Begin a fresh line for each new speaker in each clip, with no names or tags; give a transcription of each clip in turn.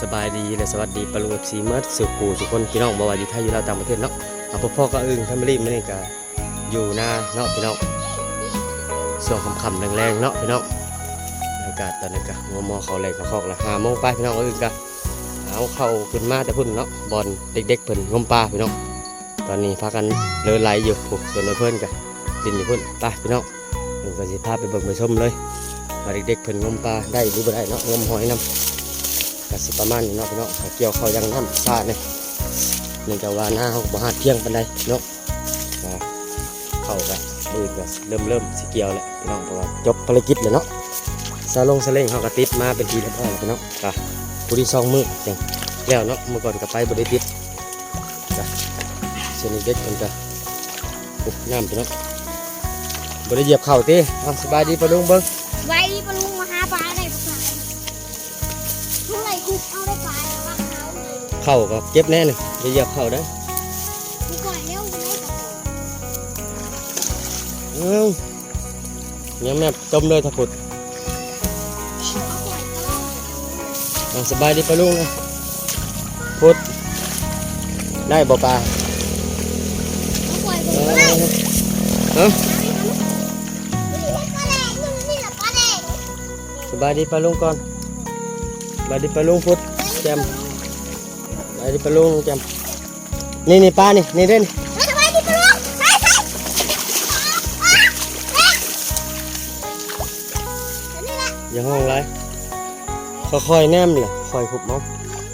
สบายดีและสวัสดีปะลุงซีเมิร์ดสุกูทุกคนพี่น้องบ่ว่าอยู่ไทยอยู่ลาวต่างประเทศเนาะเอาพ่อพ่อก็อึ้งทำไม่รีบไม่นี่ก็อยู่หน้าเนาะพี่น้องส่วนคำๆแรงๆเนาะพี่น้องอากาศตอนนี้ก็งัวมอเขาแรงเขาคอกละหาโมงไปพี่น้องอึ้งก็เอาเข้าขึ้นมาแต่พุ่นเนาะบอลเด็กๆเพิ่นงมปลาพี่น้องตอนนี้พากันเลินไหลอยู่ปุ๊บส่วนเพื่อนก็ดินอยู่พุ่นไปพี่น้องเพิ่นก็สิพาไปเบิ่งไปชมเลยว่าเด็กๆเพิ่นงมปลาได้หรือบ่ได้เนาะงมหอยนํ ก็สิประมาณนี้เนาะพี่น้องเกี่ยวเขายังน้ำซาเนี่ยเนื่องจากว่าหน้าเขาบ่หาดเที่ยงปานใดเนาะเข้าก็มืดก็เริ่มเริ่มสิเกี่ยวแล้วพี่น้องเพราะว่าจบภารกิจแล้วเนาะซาลงซาเล้งเขาก็ติดมาเป็นทีเรียบร้อยแล้วพี่น้องก็ผู้ที่สองมือจังแล้วเนาะเมื่อก่อนก็ไปบ่ได้ติดก็เช่นนี้เด็กมันก็อุ๊ยน้ำพี่น้องบ่ได้เหยียบเข่าติอะสบายดีปะลุงเบิ่ง
ไว้ปลุง เท่าไหร่คุกเอาได้ปลาปลาขาวเลย
เข่าก็เจ็บแน่เลยอย่าเหยียบเข่าได้อ
กูก่อนเร็วกูได้กับ
เอ้ายังแม่จมเลยถ้าพุด
เขาปล่อยก็
อะสบายดีปะลุงนะพุดได้บ่ปลา
เขาปล่อย
เอ
กู
อ
ได้
เอ้า
ปลาแดงนี่แหละปลาแดง
สบายดีปะลุงก่อนส บาดิปลาลุงพุดแจมบาดิปลาลุงแจมนี่นี่ปลานี่นี่เด่น
ยทำไมดิปลุงใช่ใช่นี่แหละ
อย่าห้องไรค่อยๆแนมเลยค่อยขุบเมาอ๋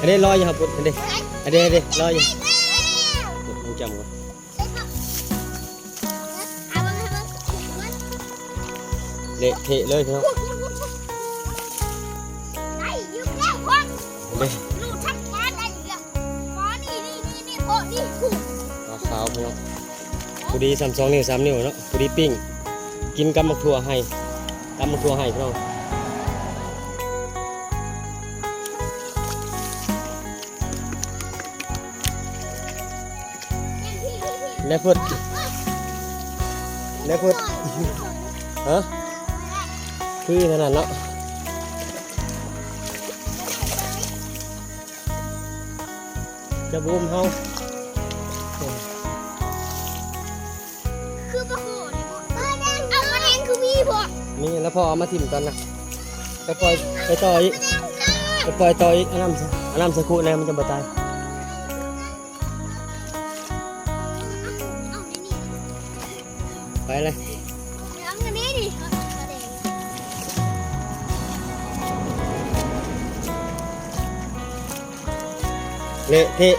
อันนี้
อั
น
นี้
อัน
นี้ลอย
อยู่
เฮ้ย
มึงจำก่อน
เอาเบิ่งให้เบิ่ง
เละ อันนี้
ลูกชักปลาได้อยู่แล้วปลานี่นี่นี่นี่โอ้นี่กุ้ง
ปลาขาวพี่น้องพอดีสามสองนิ้วสามนิ้วเนาะพอดีปิ้ง กินกำมักถั่วให้กำมักถั่วให้พี่น้องแล้วพุดแล้วพุดฮะคือขนาดเนาะ จะบูมเฮา
คือปลาโขดนี่พ่อเอามาแทงคือมีพ่อ
นี่แล้วพอเอามาทิ่มตอนนะไปปล่อยไปต่ออีกไปปล่อยต่ออีกอันนั้นอันนั้นสักครู่แล้วมันจะบ่ตาย
เอาในนี่
ไปเลย
เละ
เทะ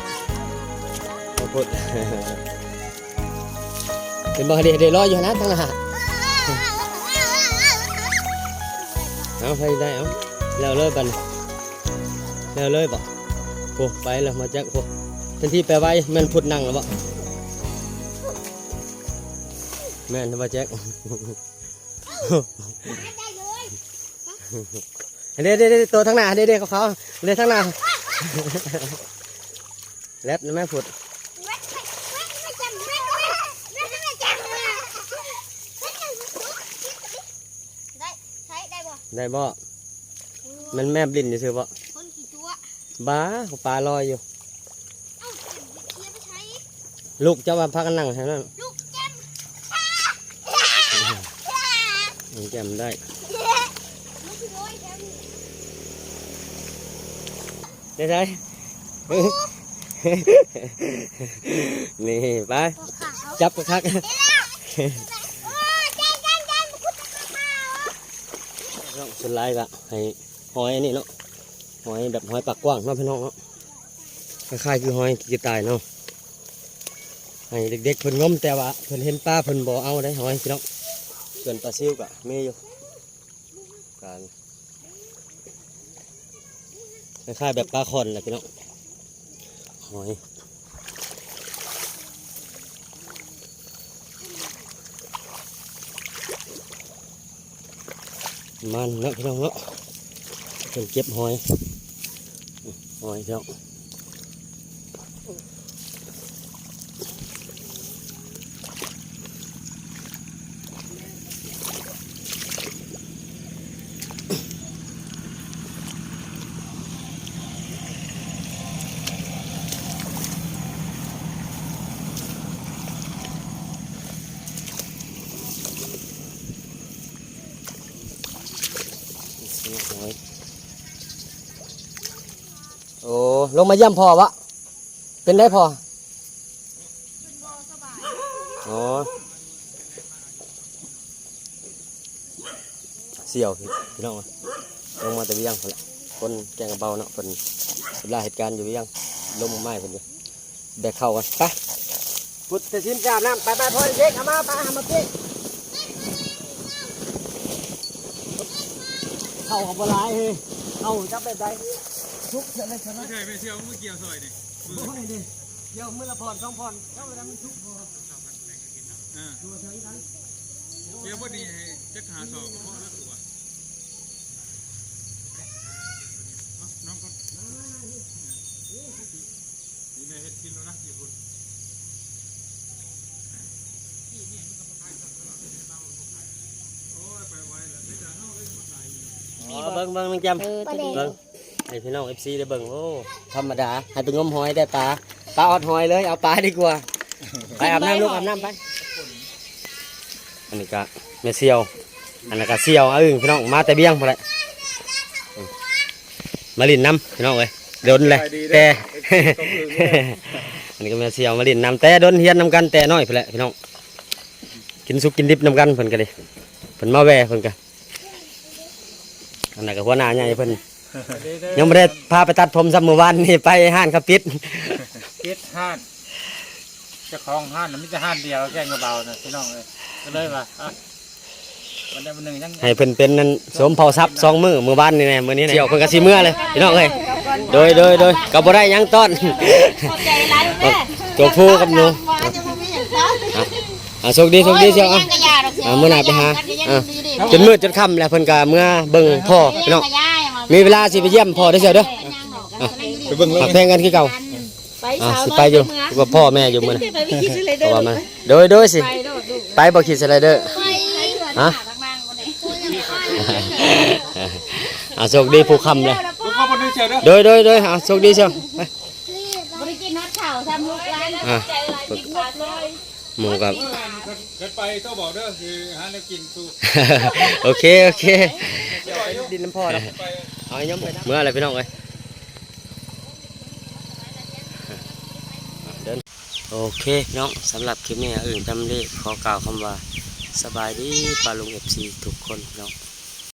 ขอพูดเป็นบ่เดี๋ยวเดี๋ยวรออยู่นะทั้งหาเอาไปได้เอาแล้วเลยบันแล้วเลยบ่โอ้ไปแล้วมาแจ็คโอ้ทันที่ไปไว้แม่นพุดนั่งแล้วบ่แม่นมาแจ็ค
เดี๋
ยวเดี๋ยวเดี๋ยวตัวทั้งหน้าเดี๋ยวเดี๋ยวเขาเขาเดี๋ยวทั้งหน้า แรดนะแม่พุด
แม่แม่ได้ใช้ได้บ่
มันแม่บลิ้นอยู่ซื่อบ่
คนขี่ตัว
บ้าเขาปลาลอยอยู่
ลู
กเจ้าว่าพักกันนั่งแถวนั้น
ลูกแจม
แก้มได้
ลูกโวยแถวนี้
ได้ นี่ไป
พวกขาเขา
จับกระคัก
โอ้ยเจ๊งเจ๊งเจ๊งคุณตะขา
น้องสุดไล่ละให้หอยอันนี้เนาะหอยแบบหอยปากกว้างเนาะพี่น้องเนาะคล้ายๆคือหอยกีตายเนาะให้เด็กๆเพิ่นงมแต่ว่าเพิ่นเห็นปลาเพิ่นบ่เอาได้หอยพี่น้องส่วนปลาซิวก็มีอยู่การคล้ายๆแบบปลาคอนแหละพี่น้อง หอยมันเนาะพี่น้องเนาะเป็นเก็บหอยหอยเจ้าง โอ้ ลงมาเยี่ยมพ่อวะเป็นได้พ่ออ๋อเสี่ยวพี่น้องอะลงมาแต่เวียงคนละคนแกงกระเบาเนาะคนเวลาเหตุการณ์อยู่เวียงลงมาไม้คนเดียวแบกเข้ากันไปพุทธชินจามน้ำไปไปพ่อเด็กเอามาไปเอามาพี่เข้าของปลายเฮ้ยเอาจับแบบใด ทุกเฉยเลยเฉย
ไม่ใช่ไม่เชี่ยวเมื่อกี้เอาซอยนี่มือ
โอ้ยดิเดี๋ยวมือละพรสองพรเจ้าเวลามันทุกพอ
อ่า
ตัวเฉยนั้น
เดี๋ยวพอดีให้จักหาสอบเพราะแล้วตัวเอาน้องก็นี่แม่เฮ็ดกินแล้วนะญี่ปุ่นโอ้ยไปไวแล้วไม่จะเข้าเลยมาใส่
อ๋อเบิ่งเบิ่งน้องแจม
ประเด็น
เบิ่ง ให้พี่น้องเอฟซีได้เบิ่งโอ้ธรรมดาให้ไปงมหอยได้ปลาปลาออดหอยเลยเอาปลาดีกว่าไปอาบน้ำลูกอาบน้ำไปอันนี้ก็แม่เซียว อันนั้นก็เซียวเอาอึ่งพี่น้องมาแต่เบี้ยงพอแหละอืมมาลินน้ำพี่น้องเลยโดนเลยแต่อันนี้ก็แม่เซียวมาลินน้ำแต่โดนเฮียนน้ำกันแต่น้อยพอแหละพี่น้องกินสุกกินดิบน้ำกันเพิ่นก็เลยเพิ่นมาแว่เพิ่นก็อันนั้นก็หัวหน้าใหญ่เพิ่น ยังไม่ได้พาไปตัดผมซ้ำเมื่อวานนี่ไปห้านครับปิด
คิดห้านเจ้าของห้านน่ะไมแต่จะห้านเดียวแกงกระเบานะพี่น้องเลยก็เลยว่าอะวันใดวันหนึ่งยัง
ให้เพิ่นเป็นนั่นสวมเผาทรัพย์สองมือมือบ้านนี่แน่มือนี้เที่ยวเพิ่นก็สิเมื่อเลยพี่น้องเอ้ยโดยโดยโดยก็บ่ได้หยังต้อน
ขอบใจร้ายแม่
ตัวผู้กับหนู
ว่าจะบ่มีอย่างนั้น
อะโชคดีโชคดีเชียวอะ
กระยาดอกเสีย
อะมื้อหน้าไปหาอะจนมืดจนค่ำแล้วเพิ่นก็เมื่อเบิ่งพ่อพี่น้อง มีเวลาสิไปเยี่ยมพ่อเด้อเชียวเด้อ
ไปเบิ่งเลย
หักแพงกันคือเก่า
ไป
อะ
สาว
สิไปอยู่กับพ่อแม่อยู่มื้อนี้
ไปวิคิดเลย
เพ
เด้อ
ราะว่ามันโดยโดยสิ ไปบ่คิดสไลเดอร์
ไป
ฮะอะโชคดีผู้คำเลย
ลูกเข้าบนนี้เชียวเด้อ
โดยโดยโดยอะโชคดีเชียวไป
บริกินนัดข่าวทำลูกร้าน
อะ
ใจร้ายกินขาดเลย
หมูกับ
เกิดไปต้องบอกเด้อคือหาแนวกินสู้
โอเค โอเค ดินน้ำพ่อแล้ว เอาย้อมไปเมื่ออะไรพี่น้องเอ้ยเดินโอเคพี่น้องสำหรับคลิปนี้อื่นจำเลขขอกล่าวคำว่าสบายดีปลาลุงเอฟซีทุกคนพี่น้อง